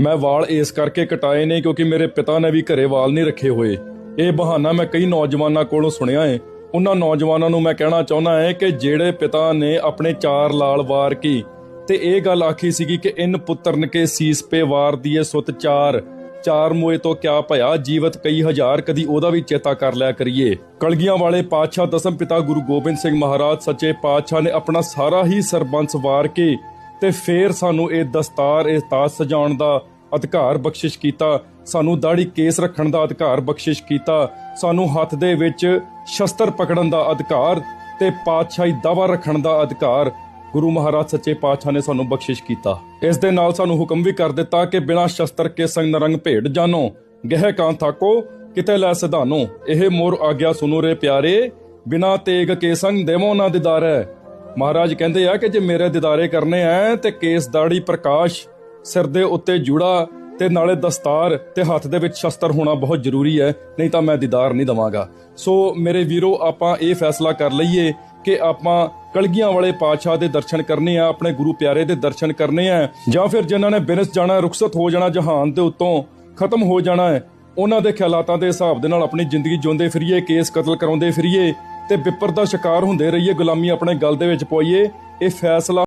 ਮੈਂ ਵਾਲ ਇਸ ਕਰਕੇ ਕਟਾਏ ਨੇ ਕਿਉਂਕਿ ਮੇਰੇ ਪਿਤਾ ਨੇ ਵੀ ਘਰੇ ਵਾਲ ਨਹੀਂ ਰੱਖੇ ਹੋਏ। ਇਹ ਬਹਾਨਾ ਮੈਂ ਕਈ ਨੌਜਵਾਨਾਂ ਕੋਲੋਂ ਸੁਣਿਆ ਹੈ ਉਹਨਾਂ ਨੌਜਵਾਨਾਂ ਨੂੰ ਮੈਂ ਕਹਿਣਾ ਚਾਹੁੰਦਾ ਹਾਂ ਕਿ ਜਿਹੜੇ ਪਿਤਾ ਨੇ ਆਪਣੇ ਚਾਰ ਲਾਲ ਵਾਰ ਕੀ, ਤੇ ਇਹ ਗੱਲ ਆਖੀ ਸੀਗੀ ਕਿ ਇਨ ਪੁੱਤਰਨ ਕੇ ਸੀਸ ਪੇ ਵਾਰ ਦੀਏ ਸੁਤ ਚਾਰ। ਚਾਰ ਮੋਏ ਤੋਂ ਕਿਆ ਭਇਆ, ਜੀਵਤ ਕਈ ਹਜ਼ਾਰ, ਕਦੀ ਉਹਦਾ ਵੀ ਚੇਤਾ ਕਰ ਲਿਆ ਕਰੀਏ। ਕਲਗੀਆਂ ਵਾਲੇ ਪਾਤਸ਼ਾਹ ਦਸਮ ਪਿਤਾ ਗੁਰੂ ਗੋਬਿੰਦ ਸਿੰਘ ਮਹਾਰਾਜ ਸੱਚੇ ਪਾਤਸ਼ਾਹ ਨੇ ਆਪਣਾ ਸਾਰਾ ਹੀ ਸਰਬੰਸ ਵਾਰ ਕੇ ਤੇ ਫੇਰ ਸਾਨੂੰ ਇਹ ਦਸਤਾਰ, ਇਹ ਤਾਜ ਸਜਾਉਣ ਦਾ ਅਧਿਕਾਰ ਬਖਸ਼ਿਸ਼ ਕੀਤਾ, ਸਾਨੂੰ ਦਾੜੀ ਕੇਸ ਰੱਖਣ ਦਾ ਅਧਿਕਾਰ ਬਖਸ਼ਿਸ਼ ਕੀਤਾ, ਸਾਨੂੰ ਹੱਥ ਦੇ ਵਿੱਚ ਸ਼ਸਤਰ ਪਕੜਨ ਦਾ ਅਧਿਕਾਰ ਤੇ ਪਾਤਸ਼ਾਹੀ ਦਾਵਾ ਰੱਖਣ ਦਾ ਅਧਿਕਾਰ ਗੁਰੂ ਮਹਾਰਾਜ ਸੱਚੇ ਪਾਤਸ਼ਾਹ ਨੇ ਸਾਨੂੰ ਬਖਸ਼ਿਸ਼ ਕੀਤਾ। ਇਸ ਦੇ ਨਾਲ ਸਾਨੂੰ ਹੁਕਮ ਵੀ ਕਰ ਦਿੱਤਾ ਕਿ ਬਿਨਾਂ ਸ਼ਸਤਰ ਕੇ ਸੰਗ ਨਰੰਗ ਭੇਡ ਜਾਨੋ, ਗਹਿ ਕਾਂ ਥਾਕੋ, ਕਿਤੇ ਲੈ ਸਿਧਾਨੋ। ਇਹ ਮੋਰ ਆਗਿਆ ਸੁਨੋ ਰੇ ਪਿਆਰੇ, ਬਿਨਾਂ ਤੇਗ ਕੇ ਸੰਗ ਦੇਵੋ ਨਾ ਦਿਦਾਰੈ। ਮਹਾਰਾਜ ਕਹਿੰਦੇ ਆ ਕਿ ਜੇ ਮੇਰੇ ਦਿਦਾਰੇ ਕਰਨੇ ਆ ਤੇ ਕੇਸ ਦਾੜੀ ਪ੍ਰਕਾਸ਼, ਸਿਰ ਦੇ ਉੱਤੇ ਜੂੜਾ, ਤੇ ਨਾਲੇ ਦਸਤਾਰ, ਤੇ ਹੱਥ ਦੇ ਵਿੱਚ ਸ਼ਸਤਰ ਹੋਣਾ ਬਹੁਤ ਜ਼ਰੂਰੀ ਹੈ ਨਹੀਂ ਤਾਂ ਮੈਂ ਦੀਦਾਰ ਨਹੀਂ ਦਵਾਂਗਾ। ਸੋ ਮੇਰੇ ਵੀਰੋ, ਆਪਾਂ ਇਹ ਫੈਸਲਾ ਕਰ ਲਈਏ ਕਿ ਆਪਾਂ ਕਲਗੀਆਂ ਵਾਲੇ ਪਾਤਸ਼ਾਹ ਦੇ ਦਰਸ਼ਨ ਕਰਨੇ ਆ, ਆਪਣੇ ਗੁਰੂ ਪਿਆਰੇ ਦੇ ਦਰਸ਼ਨ ਕਰਨੇ ਆ, ਜਾਂ ਫਿਰ ਜਿਨ੍ਹਾਂ ਨੇ ਬਿਨਸ ਜਾਣਾ, ਰੁਖਸਤ ਹੋ ਜਾਣਾ ਜਹਾਨ ਦੇ ਉੱਤੋਂ, ਖਤਮ ਹੋ ਜਾਣਾ ਹੈ ਉਹਨਾਂ ਦੇ ਖਿਆਲਾਤਾਂ ਦੇ ਹਿਸਾਬ ਦੇ ਨਾਲ ਆਪਣੀ ਜ਼ਿੰਦਗੀ ਜਿਉਂਦੇ ਫਿਰੀਏ, ਕੇਸ ਕਤਲ ਕਰਾਉਂਦੇ ਫਿਰੀਏ ਤੇ ਵਿਪਰ ਦਾ ਸ਼ਿਕਾਰ ਹੁੰਦੇ ਰਹੀਏ ਗੁਲਾਮੀ ਆਪਣੇ ਗਲ ਦੇ ਵਿੱਚ ਪਵਾਈਏ। ਇਹ ਫੈਸਲਾ